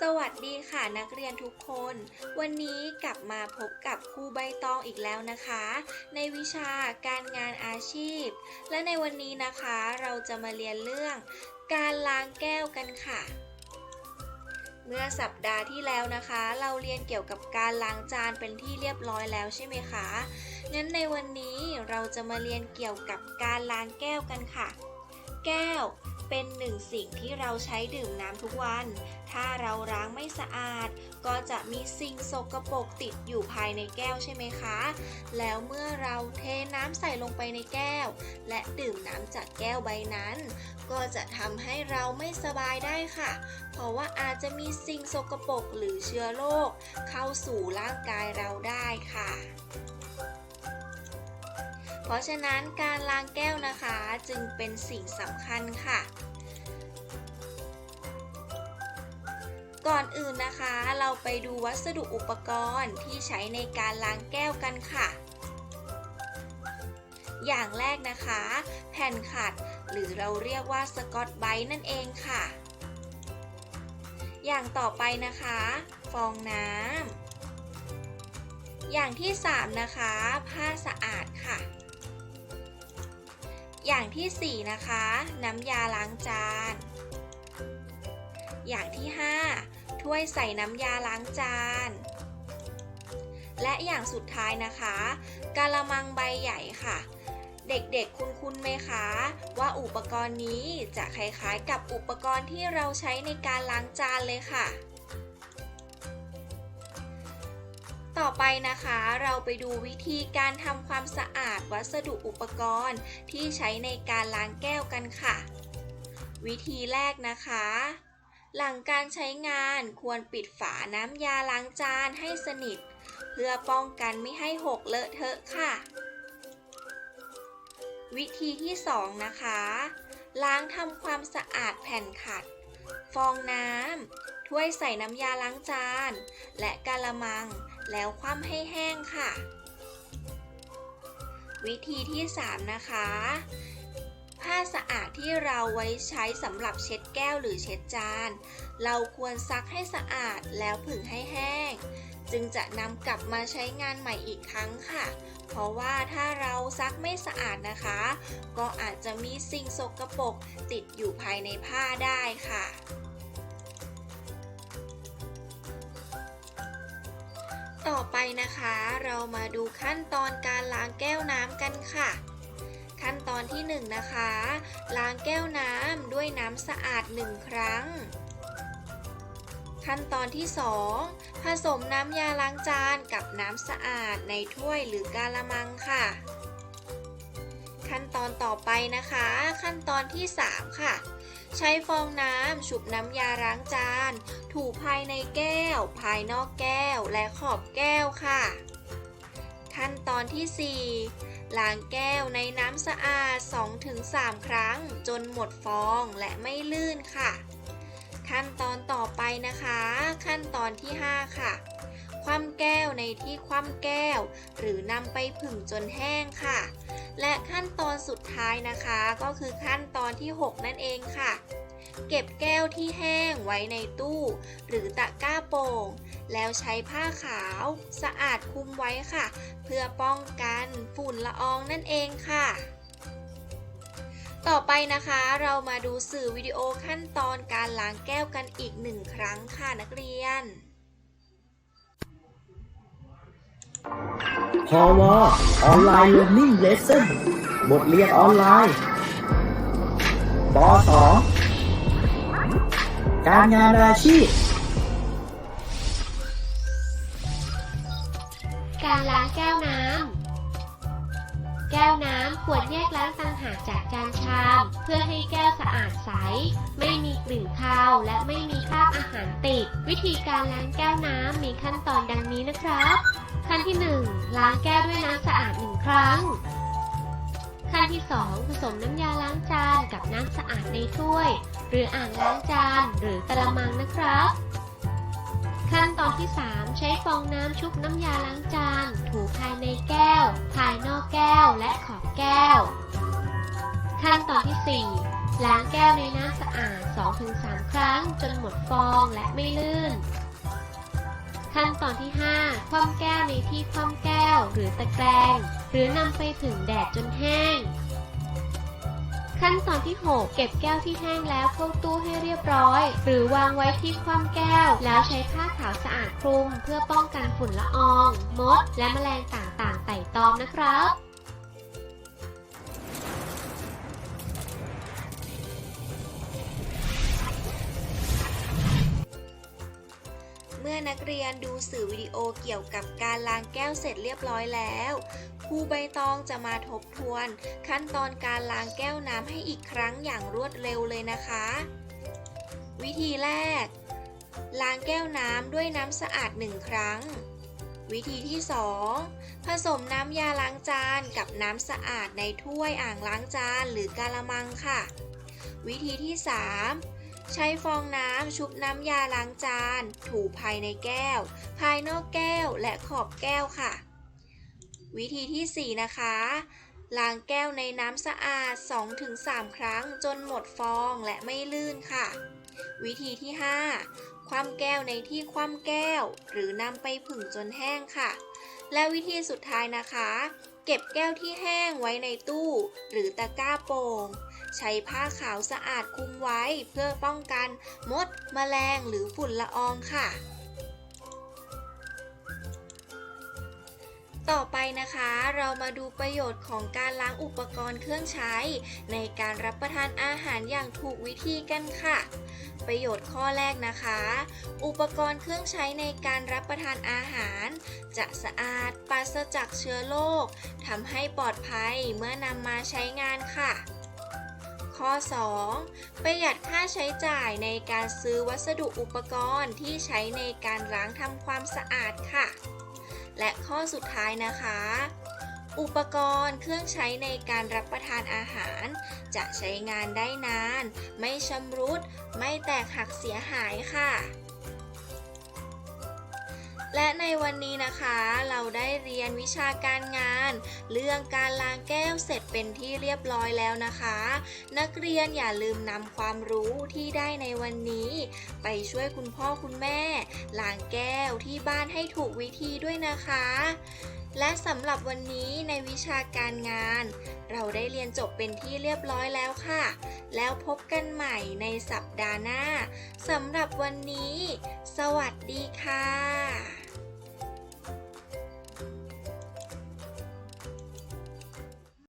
สวัสดีค่ะนักเรียนทุกคน วันนี้กลับมาพบกับครูใบตองอีกแล้วนะคะ ในวิชาการงานอาชีพ และในวันนี้นะคะเราจะมาเรียนเรื่อง การล้างแก้วกันค่ะ เมื่อสัปดาห์ที่แล้วนะคะ เราเรียนเกี่ยวกับการล้างจานเป็นที่เรียบร้อยแล้วใช่ไหมคะงั้นในวันนี้เราจะมาเรียนเกี่ยวกับการล้างแก้วกันค่ะ แก้ว เป็นหนึ่งสิ่งที่เราใช้ดื่มน้ำทุกวัน ถ้าเราล้างไม่สะอาด ก็จะมีสิ่งสกปรกติดอยู่ภายในแก้วใช่ไหมคะ แล้วเมื่อเราเทน้ำใส่ลงไปในแก้ว และดื่มน้ำจากแก้วใบนั้น ก็จะทำให้เราไม่สบายได้ค่ะ เพราะว่าอาจจะมีสิ่งสกปรกหรือเชื้อโรคเข้าสู่ร่างกายเราได้ค่ะ เพราะฉะนั้นการล้างแก้วนะคะจึงเป็นสิ่งสำคัญค่ะ ก่อนอื่นนะคะเราไปดูวัสดุอุปกรณ์ที่ใช้ในการล้างแก้วกันค่ะ อย่างแรกนะคะ แผ่นขัด หรือเราเรียกว่าสกอตไบรท์นั่นเองค่ะ อย่างต่อไปนะคะ ฟองน้ำอย่างที่ 3 นะคะ ผ้าสะอาดค่ะ อย่างที่ 4 นะคะ น้ำยาล้างจาน อย่างที่ 5 ถ้วยใส่น้ำยาล้างจาน และอย่างสุดท้ายนะคะกะละมังใบใหญ่ค่ะ เด็กๆคุ้นๆไหมคะ ว่าอุปกรณ์นี้จะคล้ายๆกับอุปกรณ์ที่เราใช้ในการล้างจานเลยค่ะ ต่อไปนะคะเราไปดูวิธีการทำความสะอาดวัสดุอุปกรณ์ที่ใช้ในการล้างแก้วกันค่ะ วิธีแรกนะคะ หลังการใช้งานควรปิดฝาน้ำยาล้างจานให้สนิท เพื่อป้องกันไม่ให้หกเลอะเทอะค่ะ วิธีที่ 2 นะคะ ล้างทำความสะอาดแผ่นขัด ฟองน้ำถ้วยใส่น้ำยาล้างจาน และกาละมัง แล้วคว่ำให้แห้งค่ะ วิธีที่ 3 นะคะ ผ้าสะอาดที่เราไว้ใช้สำหรับเช็ดแก้วหรือเช็ดจาน เราควรซักให้สะอาดแล้วผึ่งให้แห้ง จึงจะนำกลับมาใช้งานใหม่อีกครั้งค่ะ เพราะว่าถ้าเราซักไม่สะอาดนะคะ ก็อาจจะมีสิ่งสกปรกติดอยู่ภายในผ้าได้ค่ะ ต่อไปนะคะ เรามาดูขั้นตอนการล้างแก้วน้ำกันค่ะ ขั้นตอนที่1นะคะ ล้างแก้วน้ำด้วยน้ำสะอาด 1 ครั้ง ขั้นตอนที่ 2 ผสมน้ำยาล้างจานกับน้ำสะอาดในถ้วยหรือกาละมังค่ะ ขั้นตอนต่อไปนะคะ ขั้นตอนที่ 3 ค่ะ ใช้ฟองน้ำฉุบน้ำยาล้างจาน ถูภายในแก้ว ภายนอกแก้ว และขอบแก้วค่ะ ขั้นตอนที่ 4 ล้างแก้วในน้ำสะอาด 2-3 ครั้ง จนหมดฟองและไม่ลื่นค่ะ ขั้นตอนต่อไปนะคะ ขั้นตอนที่ 5 ค่ะ คว่ำแก้วในที่คว่ำแก้ว หรือนำไปผึ่งจนแห้งค่ะ และขั้นตอนสุดท้ายนะคะ ก็คือขั้นตอนที่ 6 นั่นเองค่ะ เก็บแก้วที่แห้งไว้ในตู้ หรือตะกร้าโป่ง แล้วใช้ผ้าขาวสะอาดคุมไว้ค่ะ เพื่อป้องกันฝุ่นละอองนั่นเองค่ะต่อไปนะคะเรามาดูสื่อวิดีโอขั้นตอนการล้างแก้วกันอีกหนึ่งครั้งค่ะนักเรียน พอวออนไลน์เรียนนิ่งเลสเซ่นบทเรียนออนไลน์ปสองการงานอาชีพ การล้างแก้วน้ำ แก้วน้ำควรแยกล้างต่างหากจากจานชาม เพื่อให้แก้วสะอาดใส ไม่มีกลิ่นคาวและไม่มีคราบอาหารติด วิธีการล้างแก้วน้ำมีขั้นตอนดังนี้นะครับ ขั้นที่ 1 ล้างแก้วด้วยน้ำสะอาดหนึ่งครั้ง ขั้นที่ 2 ผสมน้ำยาล้างจานกับน้ำสะอาดในถ้วย หรืออ่างล้างจานหรือกระมังนะครับ ขั้นตอนที่ 3 ใช้ฟองน้ำชุบน้ำยาล้างจาน ถูภายในแก้ว ภายนอกแก้วและขอบแก้ว ขั้นตอนที่ล้างแก้วในน้ำสะอาด 2-3 ครั้งจนหมดฟองและไม่ลื่น ขั้นตอนที่ 5 คว่ำแก้วในที่คว่ำแก้วหรือตะแกรงหรือนำไปถึงแดดจนแห้ง ขั้นตอนที่ 6 เก็บแก้วที่แห้งแล้วเข้าตู้ให้เรียบร้อย หรือวางไว้ที่คว่ำแก้ว แล้วใช้ผ้าขาวสะอาดคลุม เพื่อป้องกันฝุ่นละออง มด และแมลงต่างๆไต่ตอมนะครับ มื่อนักเรียนดูสื่อวิดีโอเกี่ยวกับการล้างแก้วเสร็จเรียบร้อยแล้วครูใบตองจะมาทบทวน ขั้นตอนการล้างแก้วน้ำให้อีกครั้งอย่างรวดเร็วเลยนะคะ วิธีแรก ล้างแก้วน้ำด้วยน้ำสะอาดหนึ่งครั้ง วิธีที่ 2 ผสมน้ำยาล้างจานกับน้ำสะอาดในถ้วยอ่างล้างจานหรือกาละมังค่ะ วิธีที่ 3 ใช้ฟองน้ำชุบน้ำยาล้างจาน ถูภายในแก้ว ภายนอกแก้วและขอบแก้วค่ะ วิธีที่ 4 นะคะล้างแก้วในน้ำสะอาด 2-3 ครั้งจนหมดฟองและไม่ลื่นค่ะ วิธีที่ 5 คว่ำแก้วในที่คว่ำแก้ว หรือนำไปผึ่งจนแห้งค่ะ และวิธีสุดท้ายนะคะ เก็บแก้วที่แห้งไว้ในตู้ หรือตะกร้าโป่ง ใช้ผ้าขาวสะอาดคุมไว้เพื่อป้องกันมดแมลงหรือฝุ่นละอองค่ะ ต่อไปนะคะเรามาดูประโยชน์ของการล้างอุปกรณ์เครื่องใช้ ในการรับประทานอาหารอย่างถูกวิธีกันค่ะประโยชน์ข้อแรกนะคะ อุปกรณ์เครื่องใช้ในการรับประทานอาหาร จะสะอาดปราศจากเชื้อโรคทำให้ปลอดภัยเมื่อนำมาใช้งานค่ะ ข้อ 2. ประหยัดค่าใช้จ่ายในการซื้อวัสดุอุปกรณ์ที่ใช้ในการล้างทำความสะอาดค่ะ และข้อสุดท้ายนะคะ อุปกรณ์เครื่องใช้ในการรับประทานอาหาร จะใช้งานได้นาน ไม่ชำรุด ไม่แตกหักเสียหายค่ะ และในวันนี้นะคะเราได้เรียนวิชาการงาน เรื่องการล้างแก้วเสร็จเป็นที่เรียบร้อยแล้วนะคะ นักเรียนอย่าลืมนำความรู้ที่ได้ในวันนี้ ไปช่วยคุณพ่อคุณแม่ล้างแก้วที่บ้านให้ถูกวิธีด้วยนะคะ และสำหรับวันนี้ในวิชาการงาน เราได้เรียนจบเป็นที่เรียบร้อยแล้วค่ะ แล้วพบกันใหม่ในสัปดาห์หน้าสำหรับวันนี้ สวัสดีค่ะ